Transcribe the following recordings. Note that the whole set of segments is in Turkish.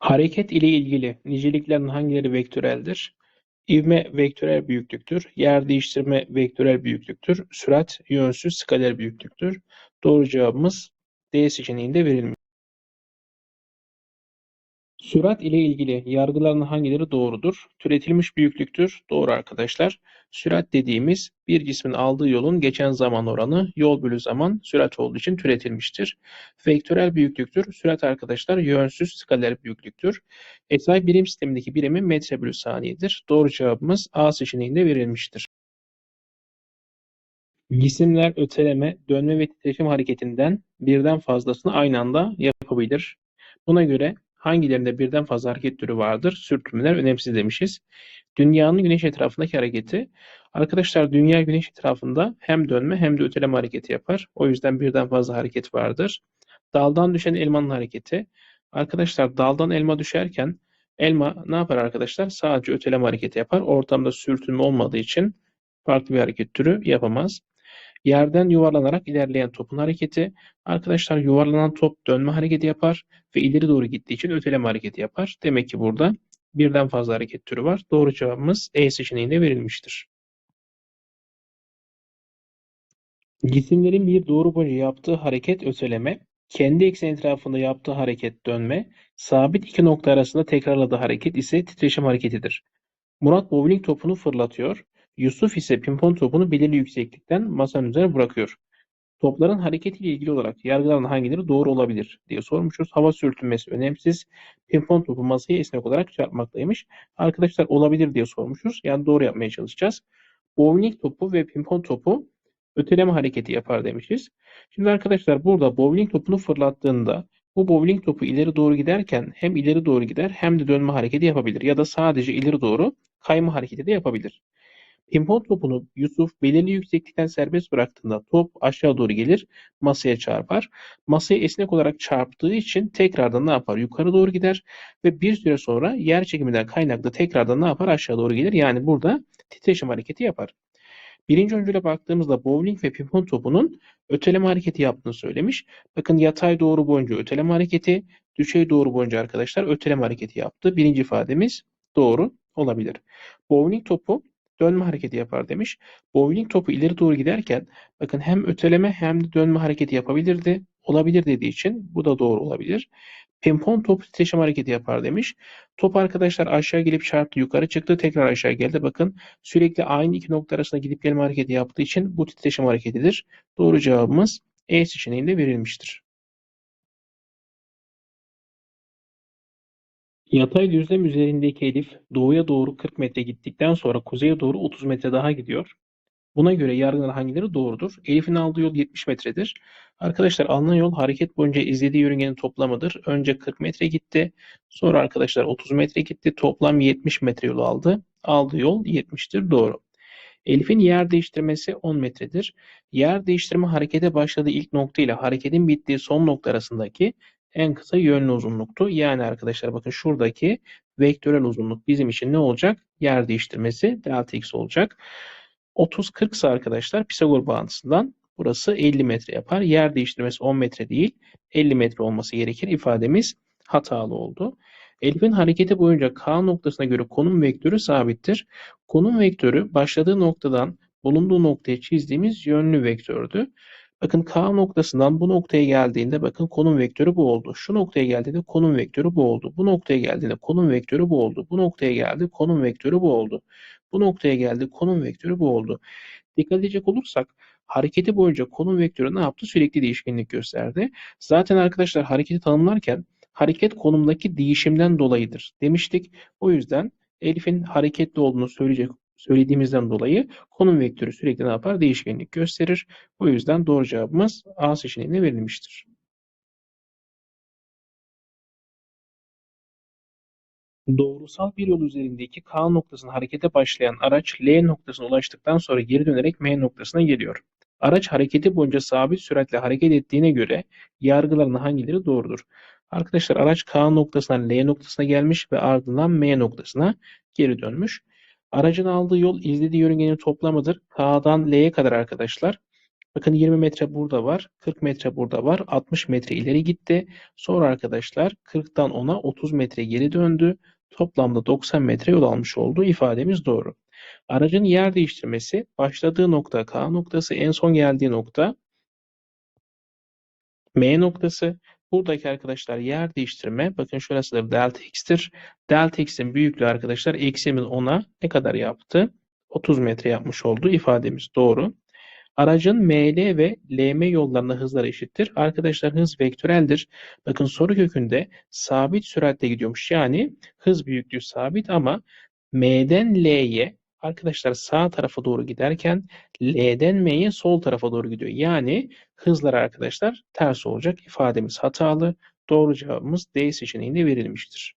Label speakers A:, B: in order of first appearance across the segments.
A: Hareket ile ilgili niceliklerin hangileri vektöreldir? İvme vektörel büyüklüktür. Yer değiştirme vektörel büyüklüktür. Sürat yönsüz skaler büyüklüktür. Doğru cevabımız D seçeneğinde verilmiş. Sürat ile ilgili yargıların hangileri doğrudur? Türetilmiş büyüklüktür. Doğru arkadaşlar. Sürat dediğimiz bir cismin aldığı yolun geçen zaman oranı yol bölü zaman sürat olduğu için türetilmiştir. Vektörel büyüklüktür. Sürat arkadaşlar yönsüz skaler büyüklüktür. SI birim sistemindeki birimi metre bölü saniyedir. Doğru cevabımız A seçeneğinde verilmiştir. Cisimler öteleme, dönme ve titreşim hareketinden birden fazlasını aynı anda yapabilir. Buna göre hangilerinde birden fazla hareket türü vardır? Sürtünmeler önemsiz demişiz. Dünyanın güneş etrafındaki hareketi. Arkadaşlar dünya güneş etrafında hem dönme hem de öteleme hareketi yapar. O yüzden birden fazla hareket vardır. Daldan düşen elmanın hareketi. Arkadaşlar daldan elma düşerken elma ne yapar arkadaşlar? Sadece öteleme hareketi yapar. Ortamda sürtünme olmadığı için farklı bir hareket türü yapamaz. Yerden yuvarlanarak ilerleyen topun hareketi. Arkadaşlar yuvarlanan top dönme hareketi yapar ve ileri doğru gittiği için öteleme hareketi yapar. Demek ki burada birden fazla hareket türü var. Doğru cevabımız E seçeneğinde verilmiştir. Cisimlerin bir doğru boyunca yaptığı hareket öteleme, kendi ekseni etrafında yaptığı hareket dönme, sabit iki nokta arasında tekrarladığı hareket ise titreşim hareketidir. Murat bowling topunu fırlatıyor. Yusuf ise pimpon topunu belirli yükseklikten masanın üzerine bırakıyor. Topların hareketiyle ilgili olarak yargılanan hangileri doğru olabilir diye sormuşuz. Hava sürtünmesi önemsiz. Pimpon topu masaya esnek olarak çarpmaktaymış. Arkadaşlar olabilir diye sormuşuz. Yani doğru yapmaya çalışacağız. Bowling topu ve pimpon topu öteleme hareketi yapar demişiz. Şimdi arkadaşlar burada bowling topunu fırlattığında bu bowling topu ileri doğru giderken hem ileri doğru gider hem de dönme hareketi yapabilir. Ya da sadece ileri doğru kayma hareketi de yapabilir. Pimpon topunu Yusuf belirli yükseklikten serbest bıraktığında top aşağı doğru gelir, masaya çarpar. Masaya esnek olarak çarptığı için tekrardan ne yapar? Yukarı doğru gider ve bir süre sonra yer çekiminden kaynaklı tekrardan ne yapar? Aşağı doğru gelir. Yani burada titreşim hareketi yapar. Birinci öncüle baktığımızda bowling ve pimpon topunun öteleme hareketi yaptığını söylemiş. Bakın yatay doğru boyunca öteleme hareketi, düşey doğru boyunca arkadaşlar öteleme hareketi yaptı. Birinci ifademiz doğru olabilir. Bowling topu dönme hareketi yapar demiş. Bowling topu ileri doğru giderken bakın hem öteleme hem de dönme hareketi yapabilirdi. Olabilir dediği için bu da doğru olabilir. Pimpon top titreşim hareketi yapar demiş. Top arkadaşlar aşağı gelip çarptı yukarı çıktı tekrar aşağı geldi. Bakın sürekli aynı iki nokta arasında gidip gelme hareketi yaptığı için bu titreşim hareketidir. Doğru cevabımız E seçeneğinde verilmiştir. Yatay düzlem üzerindeki Elif doğuya doğru 40 metre gittikten sonra kuzeye doğru 30 metre daha gidiyor. Buna göre yargılanan hangileri doğrudur? Elif'in aldığı yol 70 metredir. Arkadaşlar alınan yol hareket boyunca izlediği yörüngenin toplamıdır. Önce 40 metre gitti. Sonra arkadaşlar 30 metre gitti. Toplam 70 metre yol aldı. Aldığı yol 70'tir. Doğru. Elif'in yer değiştirmesi 10 metredir. Yer değiştirme harekete başladığı ilk nokta ile hareketin bittiği son nokta arasındaki en kısa yönlü uzunluktu. Yani arkadaşlar bakın şuradaki vektörel uzunluk bizim için ne olacak? Yer değiştirmesi delta x olacak. 30-40 ise arkadaşlar Pisagor bağıntısından burası 50 metre yapar. Yer değiştirmesi 10 metre değil 50 metre olması gerekir. İfademiz hatalı oldu. Elif'in hareketi boyunca K noktasına göre konum vektörü sabittir. Konum vektörü başladığı noktadan bulunduğu noktaya çizdiğimiz yönlü vektördü. Bakın K noktasından bu noktaya geldiğinde bakın konum vektörü bu oldu. Şu noktaya geldiğinde konum vektörü bu oldu. Bu noktaya geldiğinde konum vektörü bu oldu. Bu noktaya geldi konum vektörü bu oldu. Bu noktaya geldi konum vektörü bu oldu. Dikkat edecek olursak hareketi boyunca konum vektörü ne yaptı? Sürekli değişkenlik gösterdi. Zaten arkadaşlar hareketi tanımlarken hareket konumdaki değişimden dolayıdır demiştik. O yüzden Elif'in hareketli olduğunu söyleyecek söylediğimizden dolayı konum vektörü sürekli ne yapar? Değişkenlik gösterir. O yüzden doğru cevabımız A seçeneğine verilmiştir. Doğrusal bir yol üzerindeki K noktasına harekete başlayan araç L noktasına ulaştıktan sonra geri dönerek M noktasına geliyor. Araç hareketi boyunca sabit süratle hareket ettiğine göre yargıların hangileri doğrudur? Arkadaşlar araç K noktasından L noktasına gelmiş ve ardından M noktasına geri dönmüş. Aracın aldığı yol izlediği yörüngenin toplamıdır. K'dan L'ye kadar arkadaşlar Bakın 20 metre burada var, 40 metre burada var, 60 metre ileri gitti. Sonra arkadaşlar 40'tan 10'a 30 metre geri döndü. Toplamda 90 metre yol almış olduğu ifademiz doğru. Aracın yer değiştirmesi başladığı nokta K noktası, en son geldiği nokta M noktası. Buradaki arkadaşlar yer değiştirme. Bakın şurası da delta x'tir. Delta x'in büyüklüğü arkadaşlar eksimin 10'a ne kadar yaptı? 30 metre yapmış olduğu ifademiz doğru. Aracın ML ve LM yollarında hızları eşittir. Arkadaşlar hız vektöreldir. Bakın soru kökünde sabit süratle gidiyormuş. Yani hız büyüklüğü sabit ama M'den L'ye arkadaşlar sağ tarafa doğru giderken L'den M'ye sol tarafa doğru gidiyor. Yani hızlar arkadaşlar ters olacak. İfademiz hatalı. Doğru cevabımız D seçeneğinde verilmiştir.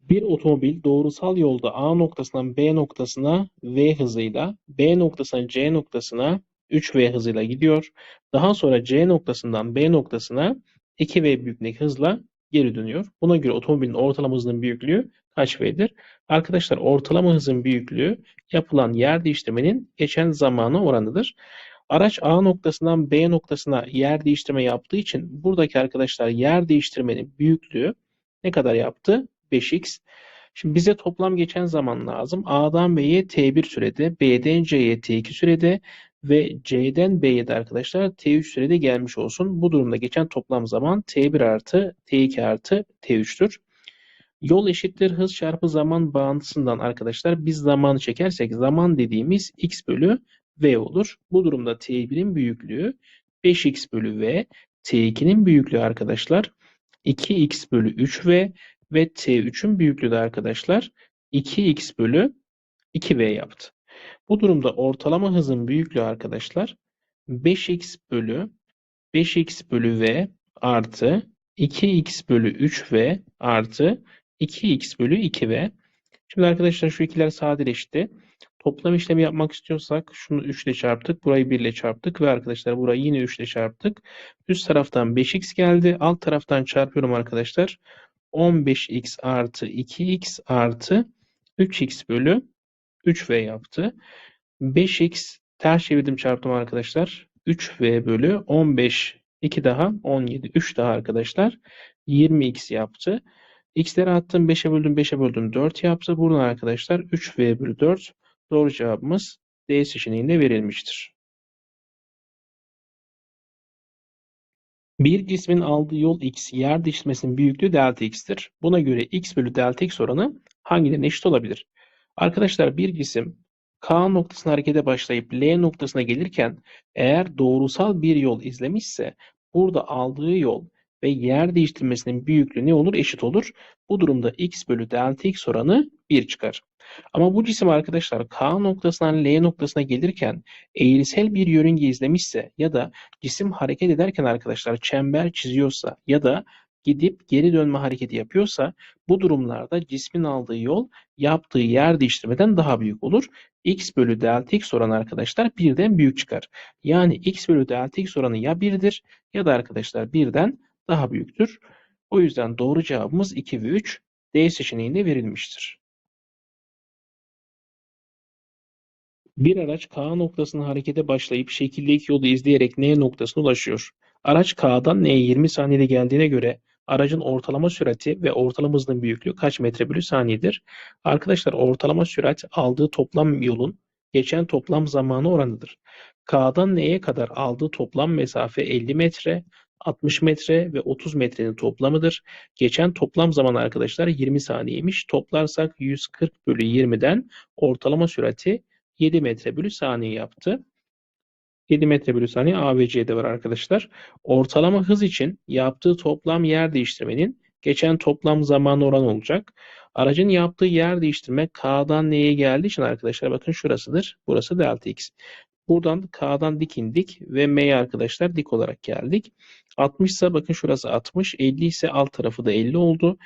A: Bir otomobil doğrusal yolda A noktasından B noktasına V hızıyla, B noktasından C noktasına 3V hızıyla gidiyor. Daha sonra C noktasından B noktasına 2V büyüklüğündeki hızla geri dönüyor. Buna göre otomobilin ortalama hızının büyüklüğü kaç V'dir? Arkadaşlar ortalama hızın büyüklüğü yapılan yer değiştirmenin geçen zamana oranıdır. Araç A noktasından B noktasına yer değiştirme yaptığı için buradaki arkadaşlar yer değiştirmenin büyüklüğü ne kadar yaptı? 5x. Şimdi bize toplam geçen zaman lazım. A'dan B'ye T1 sürede, B'den C'ye T2 sürede ve C'den B'ye de arkadaşlar T3 sürede gelmiş olsun. Bu durumda geçen toplam zaman T1 artı T2 artı T3'tür. Yol eşittir hız çarpı zaman bağıntısından arkadaşlar biz zamanı çekersek zaman dediğimiz x bölü v olur. Bu durumda T1'in büyüklüğü 5x bölü v, T2'nin büyüklüğü arkadaşlar 2x bölü 3v ve T3'ün büyüklüğü de arkadaşlar 2x bölü 2v yaptı. Bu durumda ortalama hızın büyüklüğü arkadaşlar 5x bölü 5x bölü v artı 2x bölü 3v artı 2x bölü 2v. Şimdi arkadaşlar şu ikiler sadeleşti. Toplam işlemi yapmak istiyorsak şunu 3 ile çarptık. Burayı 1 ile çarptık. Ve arkadaşlar burayı yine 3 ile çarptık. Üst taraftan 5x geldi. Alt taraftan çarpıyorum arkadaşlar. 15x artı 2x artı 3x bölü 3v yaptı. 5x ters çevirdim çarptım arkadaşlar. 3v bölü 15 2 daha 17 3 daha arkadaşlar 20x yaptı. x'leri attım 5'e böldüm 5'e böldüm 4 yaptı. Buradan arkadaşlar 3v bölü 4 doğru cevabımız D seçeneğinde verilmiştir. Bir cismin aldığı yol x, yer değiştirmesinin büyüklüğü delta x'tir. Buna göre x bölü delta x oranı hangilerine eşit olabilir? Arkadaşlar bir cisim K noktasına harekete başlayıp L noktasına gelirken eğer doğrusal bir yol izlemişse burada aldığı yol ve yer değiştirmesinin büyüklüğü ne olur? Eşit olur. Bu durumda x bölü delta x oranı 1 çıkar. Ama bu cisim arkadaşlar K noktasından L noktasına gelirken eğrisel bir yörünge izlemişse ya da cisim hareket ederken arkadaşlar çember çiziyorsa ya da gidip geri dönme hareketi yapıyorsa bu durumlarda cismin aldığı yol yaptığı yer değiştirmeden daha büyük olur. x bölü delta x oranı arkadaşlar birden büyük çıkar. Yani x bölü delta x oranı ya 1'dir ya da arkadaşlar birden daha büyüktür. O yüzden doğru cevabımız 2 ve 3 D seçeneğinde verilmiştir. Bir araç K noktasına harekete başlayıp şekildeki yolu izleyerek N noktasına ulaşıyor. Araç K'dan N'ye 20 saniyede geldiğine göre aracın ortalama sürati ve ortalama hızının büyüklüğü kaç metre bölü saniyedir? Arkadaşlar ortalama sürat aldığı toplam yolun geçen toplam zamanı oranıdır. K'dan N'ye kadar aldığı toplam mesafe 50 metre, 60 metre ve 30 metrenin toplamıdır. Geçen toplam zaman arkadaşlar 20 saniyeymiş. Toplarsak 140 bölü 20'den ortalama sürati 7 metre bölü saniye yaptı. 7 metre bölü saniye A ve C'de var arkadaşlar. Ortalama hız için yaptığı toplam yer değiştirmenin geçen toplam zaman oranı olacak. Aracın yaptığı yer değiştirme K'dan N'ye geldiği için arkadaşlar bakın şurasıdır. Burası delta x. Buradan K'dan dik indik ve M'ye arkadaşlar dik olarak geldik. 60 ise bakın şurası 60, 50 ise alt tarafı da 50 oldu.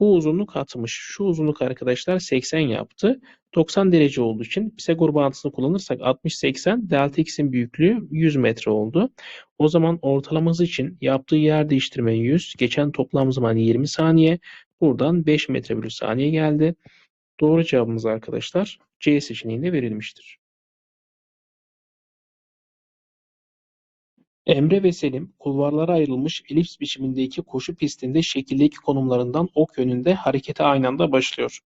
A: Bu uzunluk 60. Şu uzunluk arkadaşlar 80 yaptı. 90 derece olduğu için Pisagor bağıntısını kullanırsak 60-80 delta x'in büyüklüğü 100 metre oldu. O zaman ortalaması için yaptığı yer değiştirme 100. Geçen toplam zaman 20 saniye. Buradan 5 metre bölü saniye geldi. Doğru cevabımız arkadaşlar C seçeneğinde verilmiştir. Emre ve Selim kulvarlara ayrılmış elips biçimindeki koşu pistinde şekildeki konumlarından ok yönünde harekete aynı anda başlıyor.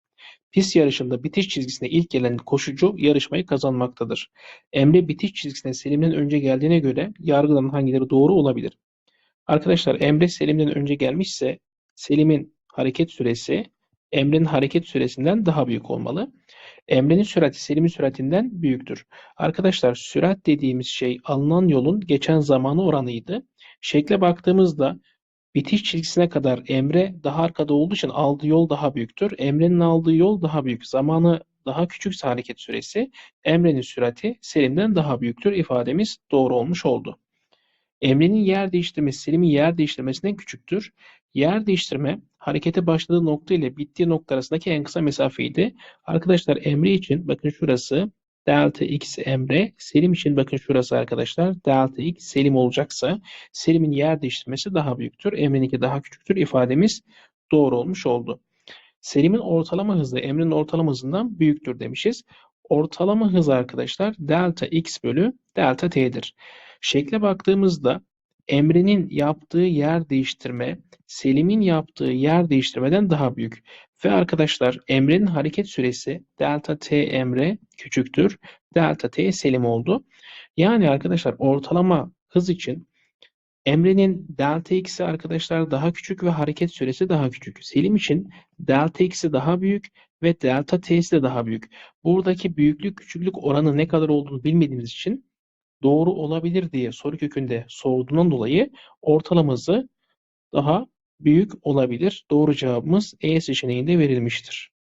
A: Pist yarışında bitiş çizgisine ilk gelen koşucu yarışmayı kazanmaktadır. Emre bitiş çizgisine Selim'den önce geldiğine göre yargılanan hangileri doğru olabilir? Arkadaşlar Emre Selim'den önce gelmişse Selim'in hareket süresi Emre'nin hareket süresinden daha büyük olmalı. Emre'nin sürati Selim'in süratinden büyüktür. Arkadaşlar sürat dediğimiz şey alınan yolun geçen zamanı oranıydı. Şekle baktığımızda bitiş çizgisine kadar Emre daha arkada olduğu için aldığı yol daha büyüktür. Emre'nin aldığı yol daha büyük. Zamanı daha küçükse hareket süresi Emre'nin sürati Selim'den daha büyüktür ifademiz doğru olmuş oldu. Emre'nin yer değiştirmesi Selim'in yer değiştirmesinden küçüktür. Yer değiştirme harekete başladığı nokta ile bittiği nokta arasındaki en kısa mesafeydi. Arkadaşlar Emre için bakın şurası delta x Emre. Selim için bakın şurası arkadaşlar delta x Selim olacaksa Selim'in yer değiştirmesi daha büyüktür. Emre'ninki daha küçüktür. İfademiz doğru olmuş oldu. Selim'in ortalama hızı Emre'nin ortalama hızından büyüktür demişiz. Ortalama hız arkadaşlar delta x bölü delta t'dir. Şekle baktığımızda Emre'nin yaptığı yer değiştirme Selim'in yaptığı yer değiştirmeden daha büyük. Ve arkadaşlar Emre'nin hareket süresi delta t Emre küçüktür. Delta t Selim oldu. Yani arkadaşlar ortalama hız için Emre'nin delta x'i arkadaşlar daha küçük ve hareket süresi daha küçük. Selim için delta x'i daha büyük ve delta t'si de daha büyük. Buradaki büyüklük küçüklük oranı ne kadar olduğunu bilmediğimiz için doğru olabilir diye soru kökünde sorduğundan dolayı ortalama hızı daha büyük olabilir. Doğru cevabımız E seçeneğinde verilmiştir.